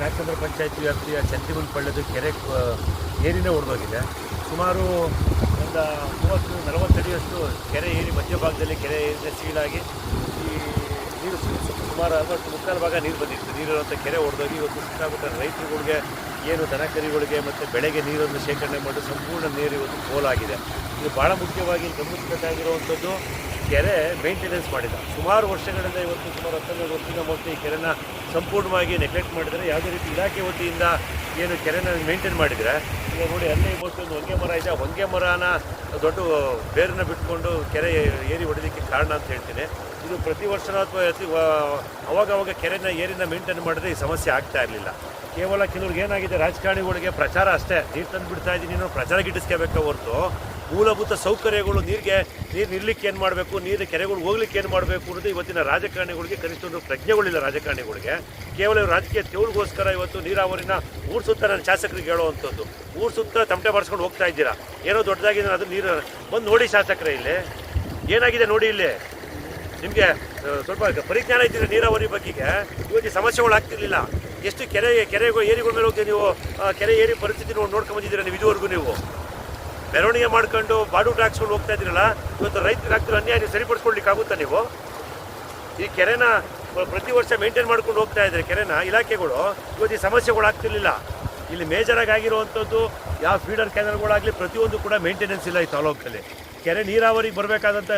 ನಾಗಚಂದ್ರ ಪಂಚಾಯತಿ ವ್ಯಾಪ್ತಿಯ ಚಂದಿಮನ್ ಪಳ್ಳದ ಕೆರೆ ಏರಿನೇ ಒಡೆದೋಗಿದೆ ಸುಮಾರು ಒಂದು ಮೂವತ್ತು, ನಲವತ್ತು ಅಡಿಯಷ್ಟು ಕೆರೆ ಏರಿ ಮಧ್ಯಭಾಗದಲ್ಲಿ ಕೆರೆ ಏರಿನ ಸೀಳಾಗಿ ಈ ನೀರು ಸುಮಾರು ಅರವತ್ತು ಮುಕ್ಕಾಲು ಭಾಗ ನೀರು ಬಂದಿತ್ತು. ನೀರಿರುವಂಥ ಕೆರೆ ಹೊಡೆದೋಗಿ ಇವತ್ತು ಸಿಕ್ಕಾಪಟ್ಟೆ ರೈತರುಗಳಿಗೆ, ಏನು ದನಕರಿಗಳಿಗೆ ಮತ್ತು ಬೆಳೆಗೆ ನೀರನ್ನು ಶೇಖರಣೆ ಮಾಡಿ ಸಂಪೂರ್ಣ ನೀರು ಇವತ್ತು ಪೋಲಾಗಿದೆ ಇದು ಭಾಳ ಮುಖ್ಯವಾಗಿ ಗಮನಿಸಬೇಕಾಗಿರುವಂಥದ್ದು ಕೆರೆ ಮೇಂಟೆನೆನ್ಸ್ ಮಾಡಿದ. ಸುಮಾರು ವರ್ಷಗಳಿಂದ ಇವತ್ತು ಸುಮಾರು ಹತ್ತೊಂಬತ್ತು ವರ್ಷದಿಂದ ಮೊದಲು ಈ ಕೆರೆನ ಸಂಪೂರ್ಣವಾಗಿ ನೆಗ್ಲೆಕ್ಟ್ ಮಾಡಿದರೆ ಯಾವುದೇ ರೀತಿ ಇಲಾಖೆ ವತಿಯಿಂದ ಏನು ಕೆರೆನ ಮೇಂಟೈನ್ ಮಾಡಿದರೆ, ಈಗ ನೋಡಿ ಅಲ್ಲೇ ಇವತ್ತು ಒಂದು ಹೊಂಗೆ ಮರ ಇದೆ. ಹೊಂಗೆ ಮರನ ದೊಡ್ಡ ಬೇರನ್ನ ಬಿಟ್ಕೊಂಡು ಕೆರೆ ಏರಿ ಹೊಡೆದಕ್ಕೆ ಕಾರಣ ಅಂತ ಹೇಳ್ತೀನಿ. ಇದು ಪ್ರತಿ ವರ್ಷ ಅಥವಾ ಅತಿ ಅವಾಗ ಕೆರೆನ ಏರಿನ ಮೇಂಟೈನ್ ಮಾಡಿದ್ರೆ ಈ ಸಮಸ್ಯೆ ಆಗ್ತಾ ಇರಲಿಲ್ಲ. ಕೇವಲ ಕೆಲವ್ರಿಗೆ ಏನಾಗಿದೆ, ರಾಜಕಾರಣಿಗಳಿಗೆ ಪ್ರಚಾರ ಅಷ್ಟೇ. ನೀರು ತಂದು ಬಿಡ್ತಾ ಇದ್ದೀನಿ ಪ್ರಚಾರ ಗಿಟ್ಟಿಸ್ಕೋಬೇಕು ಹೊರತು ಮೂಲಭೂತ ಸೌಕರ್ಯಗಳು, ನೀರಿಗೆ ನೀರು ನಿಲ್ಲಕ್ಕೆ ಏನು ಮಾಡಬೇಕು ನೀರು ಕೆರೆಗಳು ಹೋಗ್ಲಿಕ್ಕೆ ಏನು ಮಾಡಬೇಕು ಅನ್ನೋದು ಇವತ್ತಿನ ರಾಜಕಾರಣಿಗಳಿಗೆ ಕನಿಷ್ಠ ಒಂದು ಪ್ರಜ್ಞೆಗಳಿಲ್ಲ ರಾಜಕಾರಣಿಗಳಿಗೆ. ಕೇವಲ ರಾಜಕೀಯ ತೆವಳಿಗೋಸ್ಕರ ಇವತ್ತು ನೀರಾವರಿನ ಊರು ಸುತ್ತ ನನ್ನ ಶಾಸಕರಿಗೆ ಹೇಳುವಂಥದ್ದು ಊರು ಸುತ್ತ ತಮಟೆ ಬಾರಿಸ್ಕೊಂಡು ಹೋಗ್ತಾ ಇದ್ದೀರಾ? ಏನೋ ದೊಡ್ಡದಾಗಿದೆ ಅದು ನೀರು. ಬಂದು ನೋಡಿ ಶಾಸಕರೇ ಇಲ್ಲಿ. ಏನಾಗಿದೆ ನೋಡಿ ಇಲ್ಲಿ? ನಿಮಗೆ ಸ್ವಲ್ಪ ಪರಿಜ್ಞಾನ ಇದ್ದಿದ್ರೆ ನೀರಾವರಿ ಬಗ್ಗೆಗೆ? ಇವತ್ತು ಸಮಸ್ಯೆಗಳು ಆಗ್ತಿರ್ಲಿಲ್ಲ. ಎಷ್ಟು ಕೆರೆ, ಕೆರೆಗೋ, ಏರಿಗಳ ಮೇಲೆ ಹೋಗಿ ನೀವು? ಕೆರೆ ಏರಿ ಪರಿಸ್ಥಿತಿ ನೋಡಿ ನೋಡ್ಕೊಂಡು ಬಂದಿದ್ದೀರಾ ನೀವು ಇದುವರೆಗೂ ನೀವು? ಮೆರವಣಿಗೆ ಮಾಡ್ಕೊಂಡು ಬಾಡು ಹಾಕ್ಸ್ಕೊಂಡು ಹೋಗ್ತಾ ಇದ್ದೀರಲ್ಲ, ಇವತ್ತು ರೈತರಿಗೆ ಆಗ್ತಿರೋ ಅನ್ಯಾಯ ಸರಿಪಡಿಸ್ಕೊಳ್ಲಿಕ್ಕೆ ಆಗುತ್ತಾ ನೀವು? ಈ ಕೆರೆನ ಪ್ರತಿ ವರ್ಷ ಮೇಂಟೈನ್ ಮಾಡ್ಕೊಂಡು ಹೋಗ್ತಾ ಇದ್ದಾರೆ ಕೆರೆನ, ಇಲಾಖೆಗಳು. ಇವತ್ತು ಈ ಸಮಸ್ಯೆಗಳು ಆಗ್ತಿರ್ಲಿಲ್ಲ. ಇಲ್ಲಿ ಮೇಜರಾಗಿ ಆಗಿರುವಂಥದ್ದು, ಯಾವ ಫೀಡರ್ ಕೇಂದ್ರಗಳಾಗಲಿ ಪ್ರತಿಯೊಂದು ಕೂಡ ಮೇಂಟೆನೆನ್ಸ್ ಇಲ್ಲ ಈ ತಾಲೂಕಲ್ಲಿ. ಕೆರೆ ನೀರಾವರಿಗೆ ಬರಬೇಕಾದಂಥ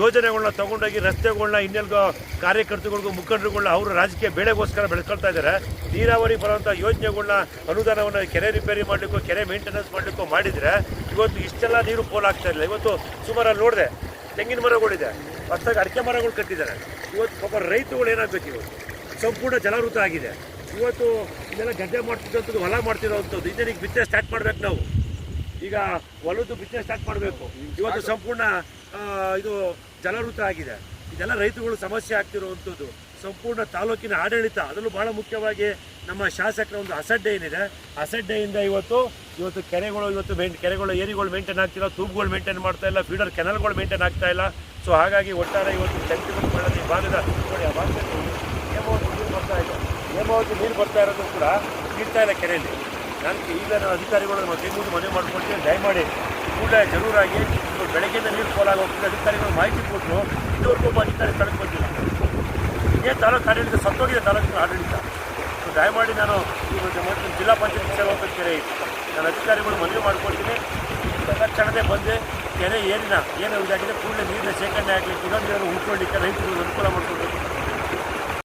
ಯೋಜನೆಗಳನ್ನ ತೊಗೊಂಡೋಗಿ ರಸ್ತೆಗಳನ್ನ ಇನ್ನೆಲ್ಗೋ ಕಾರ್ಯಕರ್ತರಿಗೂ ಮುಖಂಡರುಗಳನ್ನ ಅವರು ರಾಜಕೀಯ ಬೆಳೆಗೋಸ್ಕರ ಬೆಳೆಸ್ಕೊಳ್ತಾ ಇದ್ದಾರೆ. ನೀರಾವರಿ ಬರುವಂಥ ಯೋಜನೆಗಳನ್ನ ಅನುದಾನವನ್ನು ಕೆರೆ ರಿಪೇರಿ ಮಾಡಲಿಕ್ಕೂ, ಕೆರೆ ಮೇಂಟೆನೆನ್ಸ್ ಮಾಡಲಿಕ್ಕೂ ಮಾಡಿದರೆ ಇವತ್ತು ಇಷ್ಟೆಲ್ಲ ನೀರು ಪೋಲಾಗ್ತಾ ಇಲ್ಲ. ಇವತ್ತು ಸುಮಾರು ಅಲ್ಲಿ ನೋಡಿದೆ, ತೆಂಗಿನ ಮರಗಳಿದೆ. ಹೊಸದಾಗಿ ಅಡಿಕೆ ಮರಗಳು ಕಟ್ಟಿದ್ದಾರೆ. ಇವತ್ತು ಪಾಪ ರೈತರುಗಳು ಏನಾಗಬೇಕು ಇವತ್ತು ಸಂಪೂರ್ಣ ಜಲಾವೃತ ಆಗಿದೆ. ಇವತ್ತು ಇದೆಲ್ಲ ಗದ್ದೆ ಮಾಡ್ತಿದ್ದಂಥದ್ದು, ಹೊಲ ಮಾಡ್ತಿರೋವಂಥದ್ದು ಇದನ್ನ ಈಗ ಬಿತ್ತನೆ ಸ್ಟಾರ್ಟ್ ಮಾಡ್ಬೇಕು ನಾವು. ಈಗ ಹೊಲದ್ದು ಬಿತ್ತನೆ ಸ್ಟಾರ್ಟ್ ಮಾಡಬೇಕು. ಇವತ್ತು ಸಂಪೂರ್ಣ ಇದು ಜಲಾವೃತ ಆಗಿದೆ. ಇದೆಲ್ಲ ರೈತರುಗಳು ಸಮಸ್ಯೆ ಆಗ್ತಿರುವಂಥದ್ದು ಸಂಪೂರ್ಣ ತಾಲೂಕಿನ ಆಡಳಿತ, ಅದರಲ್ಲೂ ಬಹಳ ಮುಖ್ಯವಾಗಿ ನಮ್ಮ ಶಾಸಕರ ಒಂದು ಅಸಡ್ಡೆ ಏನಿದೆ, ಅಸಡ್ಡೆಯಿಂದ ಇವತ್ತು ಇವತ್ತು ಕೆರೆಗಳು, ಇವತ್ತು ಮೇಂಟ್ ಕೆರೆಗಳು, ಏರಿಗಳು ಮೇಂಟೈನ್ ಆಗ್ತಿಲ್ಲ ತೂಬುಗಳು ಮೇಂಟೈನ್ ಮಾಡ್ತಾ ಇಲ್ಲ ಫೀಡರ್ ಕೆನಲ್ಗಳು ಮೇಂಟೈನ್ ಆಗ್ತಾ ಇಲ್ಲ. ಸೊ ಹಾಗಾಗಿ ಒಟ್ಟಾರೆ ಇವತ್ತು ಬಳ್ಳದ ಈ ಭಾಗದ, ನೋಡಿ, ಆ ಭಾಗದಲ್ಲಿ ಹೇಮಾವತಿ ನೀರು ಬರ್ತಾ ಇದೆ. ಹೇಮಾವತಿ ನೀರು ಬರ್ತಾ ಇರೋದು ಕೂಡ ನೀಡ್ತಾ ಇಲ್ಲ ಕೆರೆಯಲ್ಲಿ. ನನಗೆ ಈಗ ನಾನು ಅಧಿಕಾರಿಗಳು ನಮ್ಮ ಕೈಮೂಡಿ ಮನವಿ ಮಾಡಿಕೊಡ್ತೀನಿ ದಯಮಾಡಿ, ಕೂಡಲೇ ಜರೂರಾಗಿ ಬೆಳಗ್ಗೆಯಿಂದ ನೀರು ಪೋಲಾಗಿ ಹೋಗ್ತಿದೆ. ಅಧಿಕಾರಿಗಳು ಮಾಹಿತಿ ಕೊಟ್ಟರು ಇದುವರೆಗೂ ಅಧಿಕಾರಿ ತಡೆದುಕೊಂಡಿಲ್ಲ ಇದೇ ತಾಲೂಕು ಆಡಳಿತ ಸತ್ತೋಗಿದೆ ತಾಲೂಕಿನ ಆಡಳಿತ. ದಯಮಾಡಿ ನಾನು ಮತ್ತು ಜಿಲ್ಲಾ ಪಂಚಾಯತ್ ಸೇವಾ ಕೆರೆ ನಾನು ಅಧಿಕಾರಿಗಳು ಮನವಿ ಮಾಡ್ಕೊಳ್ತೀನಿ ತಕ್ಷಣದೇ ಬಂದೆ ಕೆರೆ ಏನಿನ, ಏನು ಇದಾಗಿದೆ ಕೂಡಲೇ ನೀರಿನ ಶೇಖರಣೆ ಆಗಲಿ, ಇನ್ನೊಂದು ನೀರನ್ನು ಉಳ್ಕೊಳ್ಳಿಕ್ಕೆ ರೈತರು ಅನುಕೂಲ ಮಾಡಿಕೊಡ್ಬೇಕು.